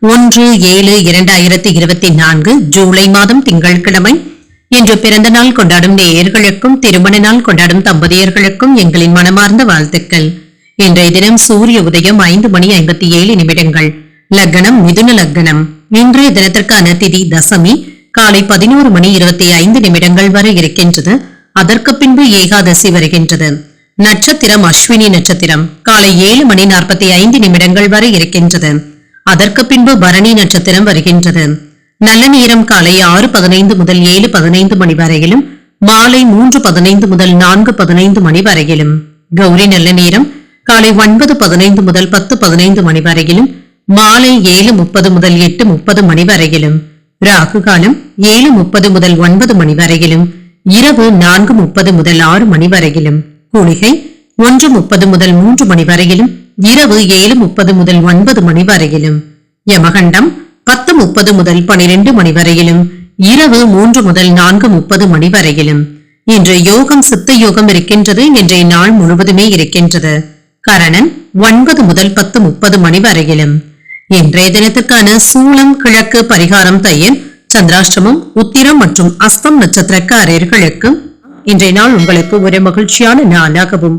ஒன்று ஏழு இரண்டாயிரத்தி இருபத்தி நான்கு ஜூலை மாதம் திங்கட்கிழமை. இன்று பிறந்த நாள் கொண்டாடும் நேயர்களுக்கும் திருமண நாள் கொண்டாடும் தம்பதியர்களுக்கும் எங்களின் மனமார்ந்த வாழ்த்துக்கள். இன்றைய தினம் சூரிய உதயம் ஐந்து மணி ஐம்பத்தி ஏழு நிமிடங்கள். லக்னம் மிதுன லக்னம். இன்றைய தினத்திற்கான திதி தசமி. காலை பதினோரு மணி இருபத்தி ஐந்து நிமிடங்கள் வரை இருக்கின்றது. அதற்கு பின்பு ஏகாதசி வருகின்றது. நட்சத்திரம் அஸ்வினி நட்சத்திரம். காலை ஏழு மணி நாற்பத்தி ஐந்து நிமிடங்கள் வரை இருக்கின்றது. அதற்கு பின்பு பரணி நட்சத்திரம் வருகின்றது. நல்ல நேரம் காலை ஆறு பதினைந்து முதல் ஏழு பதினைந்து மணி வரையிலும் மாலை மூன்று பதினைந்து முதல் நான்கு பதினைந்து மணி வரையிலும். கௌரி நல்ல நேரம் காலை ஒன்பது பதினைந்து முதல் பத்து பதினைந்து மணி வரையிலும் மாலை ஏழு முப்பது முதல் எட்டு முப்பது மணி வரையிலும். ராகு காலம் ஏழு முப்பது முதல் ஒன்பது மணி வரையிலும் இரவு நான்கு முப்பது முதல் ஆறு மணி வரையிலும். கூலிகை ஒன்று முப்பது முதல் மூன்று மணி வரையிலும் இரவு ஏழு முப்பது முதல் ஒன்பது மணி வரையிலும். யமகண்டம் பத்து முப்பது முதல் பனிரெண்டு மணி வரையிலும். இரவு மூன்று முதல் நான்கு முப்பது மணி வரையிலும். இன்று யோகம் சித்த யோகம் இருக்கின்றது இன்றைய நாள் முழுவதுமே இருக்கின்றது. கரணன் ஒன்பது முதல் பத்து முப்பது மணி வரையிலும். இன்றைய தினத்துக்கான சூளம் கிழக்கு பரிகாரம் தையல் சந்திராஷ்டமம் உத்திரம் மற்றும் அஸ்தம் நட்சத்திரக்காரர்களுக்கு இன்றைய நாள் உங்களுக்கு ஒரு மகிழ்ச்சியான நாளாகவும்